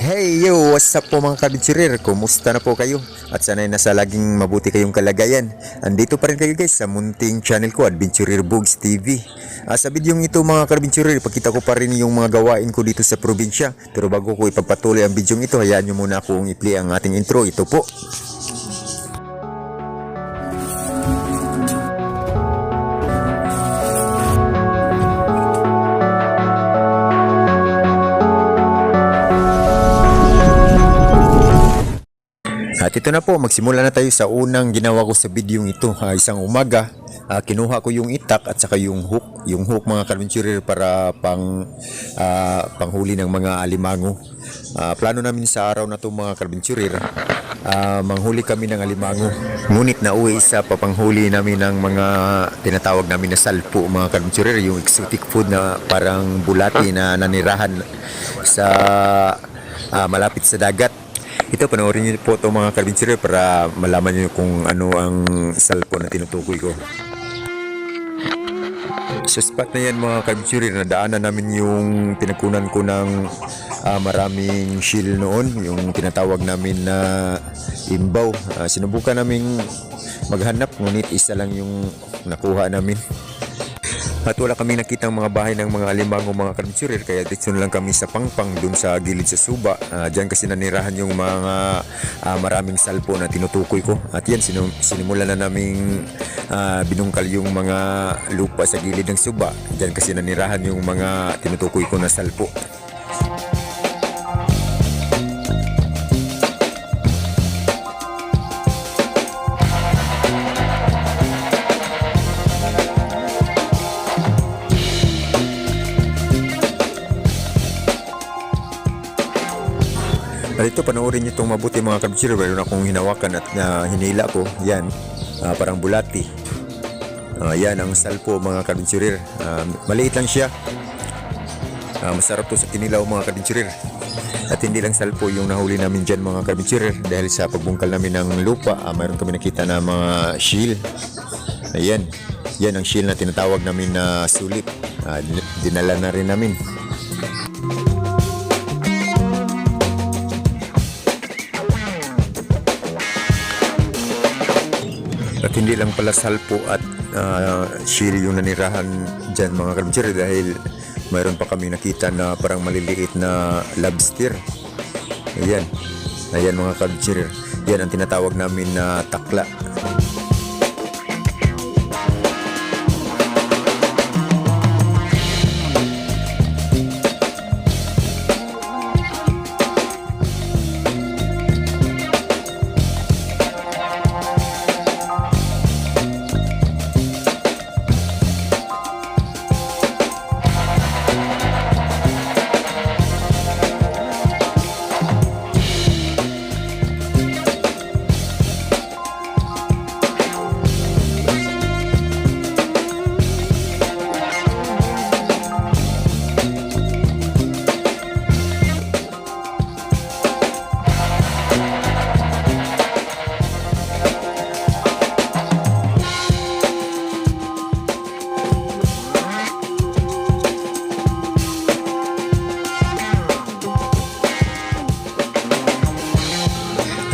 Hey yo, what's up po mga kabitsurir? Kumusta na po kayo? At sana'y nasa laging mabuti kayong kalagayan. Andito pa rin kayo guys sa munting channel ko, Adventurer Bugs TV. Ah, sa bidyong ito mga kabitsurir, ipakita ko pa rin yung mga gawain ko dito sa probinsya. Pero bago ko ipagpatuloy ang bidyong ito, hayaan nyo muna akong i-play ang ating intro. Ito po. At ito na po, magsimula na tayo sa unang ginawa ko sa bidyong ito. Ah, isang umaga, ah, kinuha ko yung itak at saka yung hook. Yung hook mga karventurer para pang ah, panghuli ng mga alimango. Ah, plano namin sa araw na to mga karventurer, ah, manghuli kami ng alimango. Ngunit nauwi sa papanghuli namin ng mga tinatawag namin na salpo mga karventurer, yung exotic food na parang bulati na nanirahan sa ah, malapit sa dagat. Ito, panoorin niyo po ito mga karbinsire para malaman niyo kung ano ang salpo na tinutukoy ko. Sa spot na yan mga karbinsire, nadaanan namin yung pinagkunan ko ng ah, maraming shield noon, yung tinatawag namin na imbaw. Ah, sinubukan namin maghanap, ngunit isa lang yung nakuha namin. At wala kami nakita mga bahay ng mga alimango mga karnitsurer kaya dito lang kami sa pangpang dun sa gilid sa suba. Ah, Diyan kasi nanirahan yung mga ah, maraming salpo na tinutukoy ko. At yan, sinu- sinimulan na naming ah, binungkal yung mga lupa sa gilid ng suba. Diyan kasi nanirahan yung mga tinutukoy ko na salpo. Ito, panoorin nyo itong mabuti mga kabitsiro. Meron akong hinawakan at na hinila ko. Yan, ah, parang bulati. Ah, yan ang salpo mga kabitsurir. Ah, maliit lang siya. Ah, masarap to sa kinilaw mga kabitsurir. At hindi lang salpo yung nahuli namin dyan mga kabitsurir. Dahil sa pagbungkal namin ng lupa, ah, mayroon kami nakita na mga shield. Ayan, yan ang shield na tinatawag namin na sulit. Ah, din- dinala na rin namin. At hindi lang pala salpo at uh, shield yung nanirahan dyan mga karabitsiri dahil mayroon pa kami nakita na parang maliliit na lobster. Ayan. Ayan mga karabitsiri. Yan ang tinatawag namin na takla.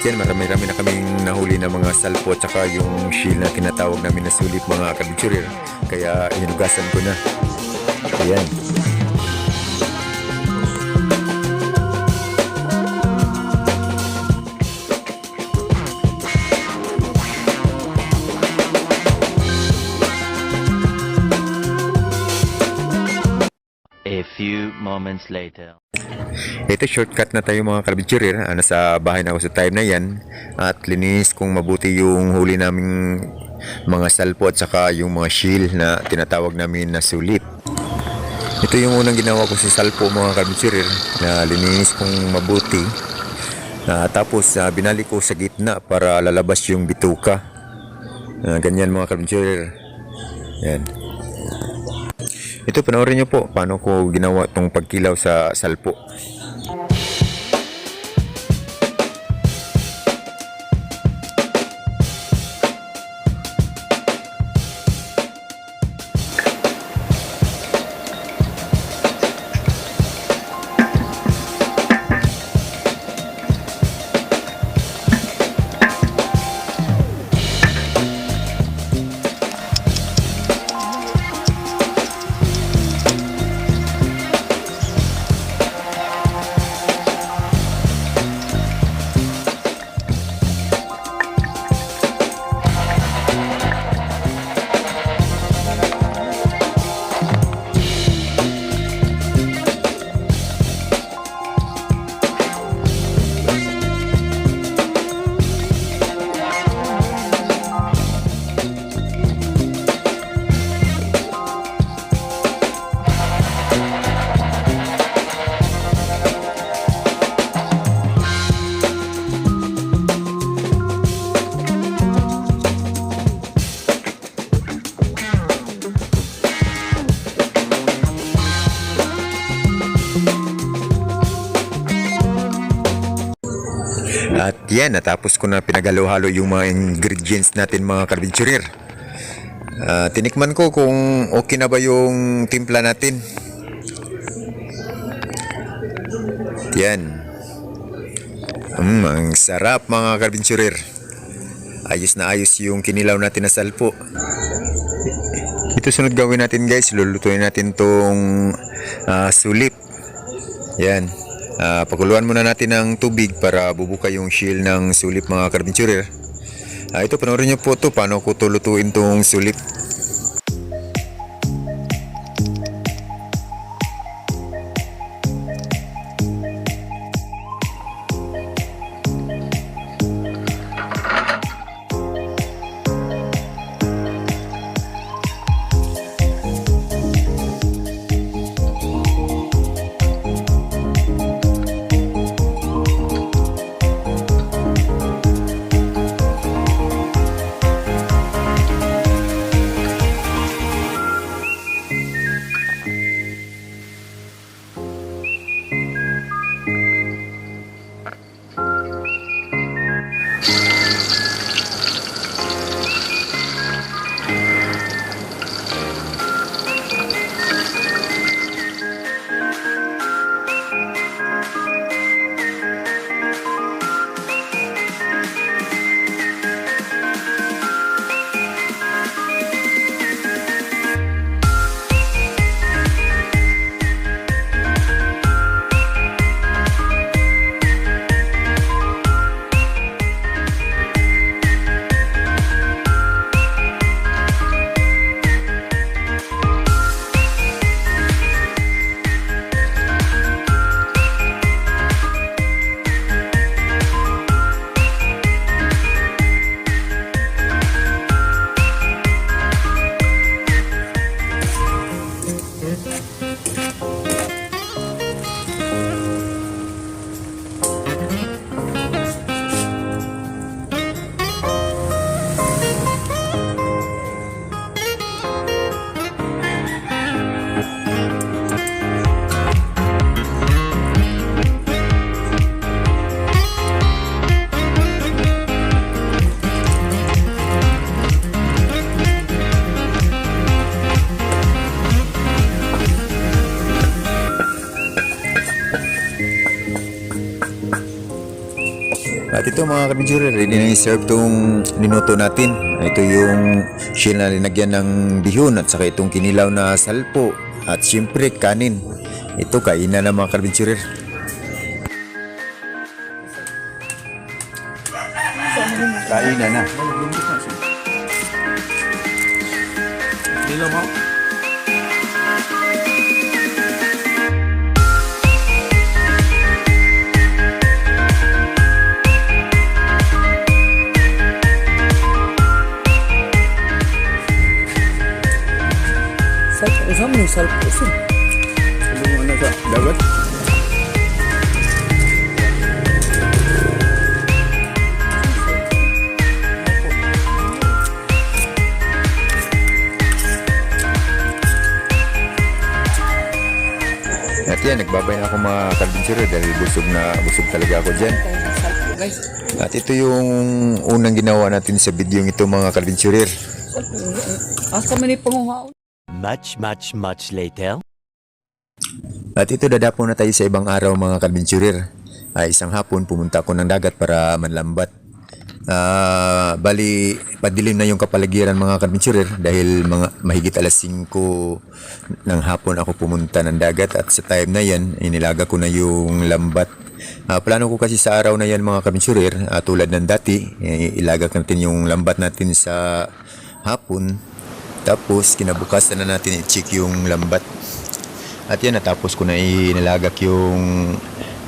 At yan, marami-rami na kaming nahuli na mga salpo at saka yung shield na tinatawag namin na sulit mga kabitsurir. Kaya hinugasan ko na. Ayan. A few moments later. Ito shortcut na tayo mga kabitsurir. Ah, nasa bahay na ako sa time na yan. At linis kung mabuti yung huli naming mga salpo at saka yung mga shield na tinatawag namin na sulit. Ito yung unang ginawa ko sa salpo mga kabitsurir na linis kong mabuti. Ah, tapos ah, binalik ko sa gitna para lalabas yung bituka. Ah, ganyan mga kabitsurir. Yan. Ito panoorin nyo po paano ko ginawa tong pagkilaw sa salpo. At yan, natapos ko na pinagalo-halo yung mga ingredients natin mga karbichurir. Ah, tinikman ko kung okay na ba yung timpla natin. Yan. Mm, ang sarap mga karbichurir. Ayos na ayos yung kinilaw natin na salpo. Ito sunod gawin natin guys, lulutuin natin tong ah, sulip. Yan. Ah, pakuluan muna natin ng tubig para bubuka yung shell ng sulip mga karbichurir. Ah, ito panoorin niyo po to paano ko to lutuin tong sulip. Mga kabidjure, ready na i-serve itong ninuto natin. Ito yung shell na linagyan ng bihon at saka itong kinilaw na salpo at siyempre kanin. Ito kainan ng mga kabidjure. Kainan na. Salpo sir. Ano sa dagat? At yan, nagbabay na ako mga kabidjure dahil busog na busog talaga ako dyan. At ito yung unang ginawa natin sa video ito mga. Salpo. Asa man yung pangungaon. Much, much, much later. At ito dadapo na tayo sa ibang araw mga kabinsurir. Ay isang hapon pumunta ako ng dagat para manlambat. Ah, bali padilim na yung kapaligiran mga kabinsurir dahil mga mahigit alas 5 ng hapon ako pumunta ng dagat at sa time na yan inilaga ko na yung lambat. Ah, plano ko kasi sa araw na yan mga kabinsurir ah, tulad ng dati eh, natin yung lambat natin sa hapon tapos kinabukasan na natin i-check yung lambat at yan, natapos ko na inilagak yung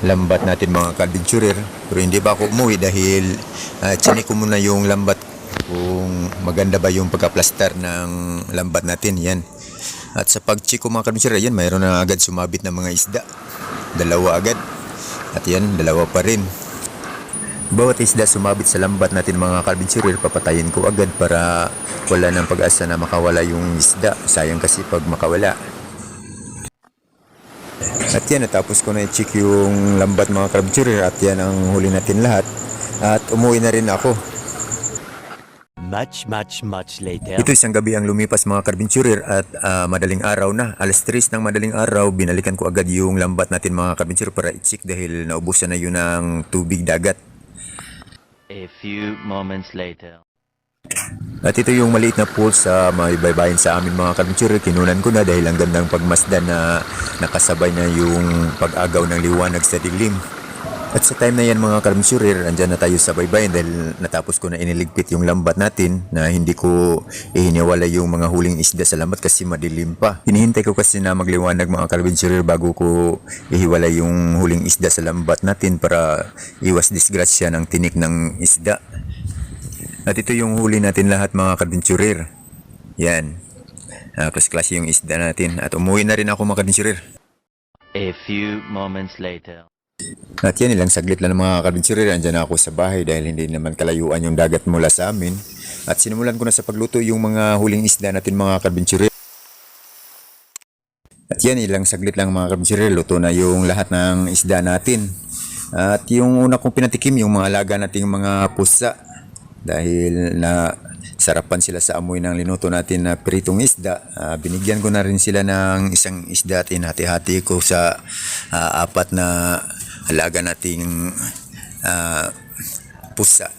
lambat natin mga kadventurer. Pero hindi ba ako umuwi dahil uh, chinik ko muna yung lambat kung maganda ba yung pagka-plaster ng lambat natin. Yan. At sa pag-check ko mga kadventurer, yan, mayroon na agad sumabit na mga isda. Dalawa agad. At yan, dalawa pa rin. Bawat isda sumabit sa lambat natin mga kadventurer, papatayin ko agad para wala ng pag-asa na makawala yung isda. Sayang kasi pag makawala. At yan, natapos ko na i-check yung lambat mga crabturer at yan ang huli natin lahat. At umuwi na rin ako. Much, much, much later. Ito isang gabi ang lumipas mga karbinsurer at ah, madaling araw na. Alas 3 ng madaling araw, binalikan ko agad yung lambat natin mga karbinsurer para i-check dahil naubusan na yun ng tubig dagat. A few moments later. At ito yung maliit na pool sa may baybayin sa amin mga karbinsurer. Kinunan ko na dahil ang gandang pagmasdan na nakasabay na yung pag-agaw ng liwanag sa dilim. At sa time na yan mga karbinsurer, andyan na tayo sa baybayin dahil natapos ko na iniligpit yung lambat natin na hindi ko ihiniwala yung mga huling isda sa lambat kasi madilim pa. Hinihintay ko kasi na magliwanag mga karbinsurer bago ko ihiwala yung huling isda sa lambat natin para iwas disgrasya ng tinik ng isda. At ito yung huli natin lahat mga kardinsurer. Yan. Uh, klase yung isda natin. At umuwi na rin ako mga kardinsurer. A few moments later. At yan ilang saglit lang mga kardinsurer. Andyan ako sa bahay dahil hindi naman kalayuan yung dagat mula sa amin. At sinimulan ko na sa pagluto yung mga huling isda natin mga kardinsurer. At yan ilang saglit lang mga kardinsurer. Luto na yung lahat ng isda natin. At yung una kong pinatikim yung mga alaga nating mga pusa dahil na sarapan sila sa amoy ng linuto natin na pritong isda. Ah, binigyan ko na rin sila ng isang isda at hinati-hati ko sa ah, apat na alaga nating ah, pusa.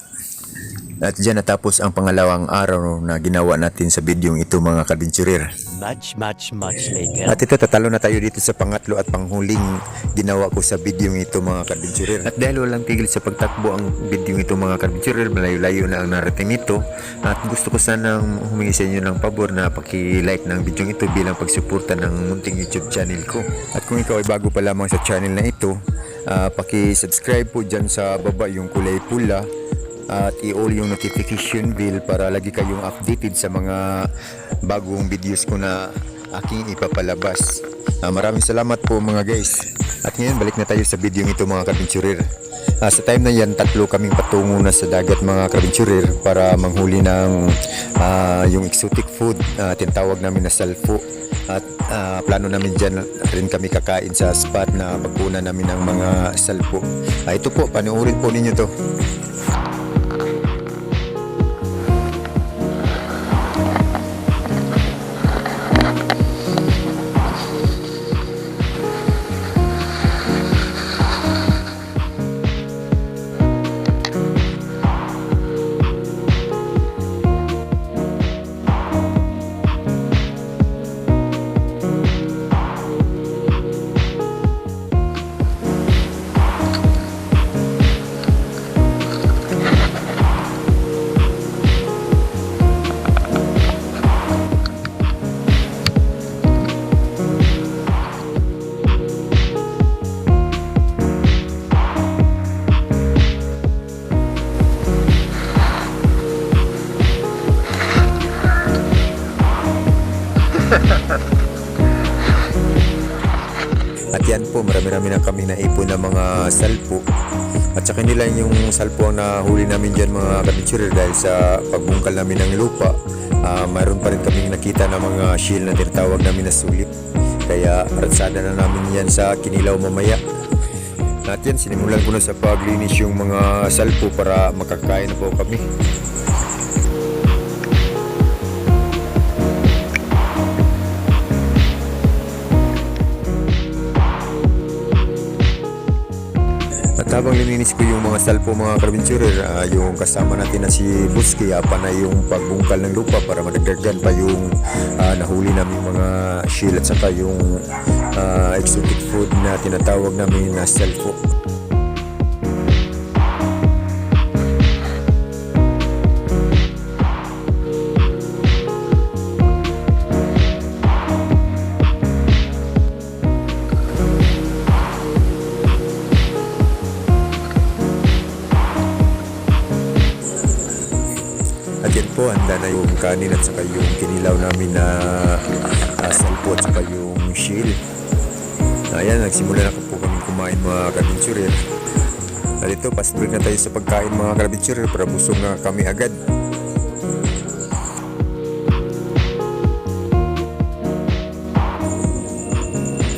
At dyan natapos ang pangalawang araw na ginawa natin sa bidyong ito mga kabinsurir. Much, much, much later. At ito, tatalo na tayo dito sa pangatlo at panghuling ginawa ko sa video ito mga karbinsurer. At dahil walang tigil sa pagtakbo ang video ito mga karbinsurer, malayo-layo na ang narating nito. At gusto ko sanang humingi sa inyo ng pabor na paki-like ng video ito bilang pagsuporta ng munting YouTube channel ko. At kung ikaw ay bago pa lamang sa channel na ito, ah, paki-subscribe po dyan sa baba yung kulay pula at i-all yung notification bell para lagi kayong updated sa mga bagong videos ko na aking ipapalabas. Ah, maraming salamat po mga guys. At ngayon balik na tayo sa video ito mga kabinsurer. Ah, sa time na yan, tatlo kaming patungo na sa dagat mga kabinsurer para manghuli ng ah, yung exotic food na tinatawag namin na salpo. At ah, plano namin dyan rin kami kakain sa spot na pagkunan namin ng mga salpo. Ah, ito po, panoorin po ninyo to. Marami-rami na kami naipon ng mga salpo. At sa kanila yung salpo ang nahuli namin dyan mga kabitsurer dahil sa pagbungkal namin ng lupa, ah, mayroon pa rin kaming nakita ng mga shield na tinatawag namin na sulit. Kaya ratsada na namin yan sa kinilaw mamaya. At yan, sinimulan ko na sa paglinis yung mga salpo para makakain na po kami. Habang lininis ko yung mga salpo mga karbinsurer, ah, yung kasama natin na si Buski, pa na yung pagbungkal ng lupa para madagdagan pa yung ah, nahuli namin mga shield at saka yung ah, exotic food na tinatawag namin na salpo. Kanin at saka yung kinilaw namin na uh, salpo at saka yung shield. Ayan, nagsimula na po kami kumain mga kabinsurer. At ito, fast break na tayo sa pagkain mga kabinsurer para busog na kami agad.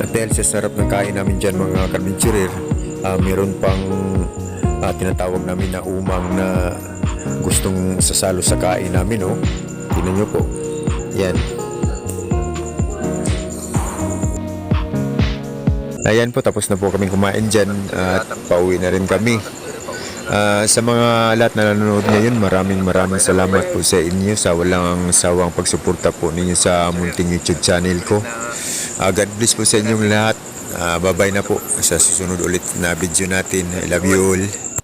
At dahil sa sarap ng kain namin dyan mga kabinsurer, ah, meron pang ah, tinatawag namin na umang na gustong sasalo sa kain namin oh. Tingnan nyo po. Yan. Ayan po, tapos na po kami kumain dyan at pauwi na rin kami. Ah, sa mga lahat na nanonood ngayon, maraming maraming salamat po sa inyo sa walang sawang pagsuporta po ninyo sa munting YouTube channel ko. Ah, God bless po sa inyong lahat. Ah, bye-bye na po sa susunod ulit na video natin. I love you all.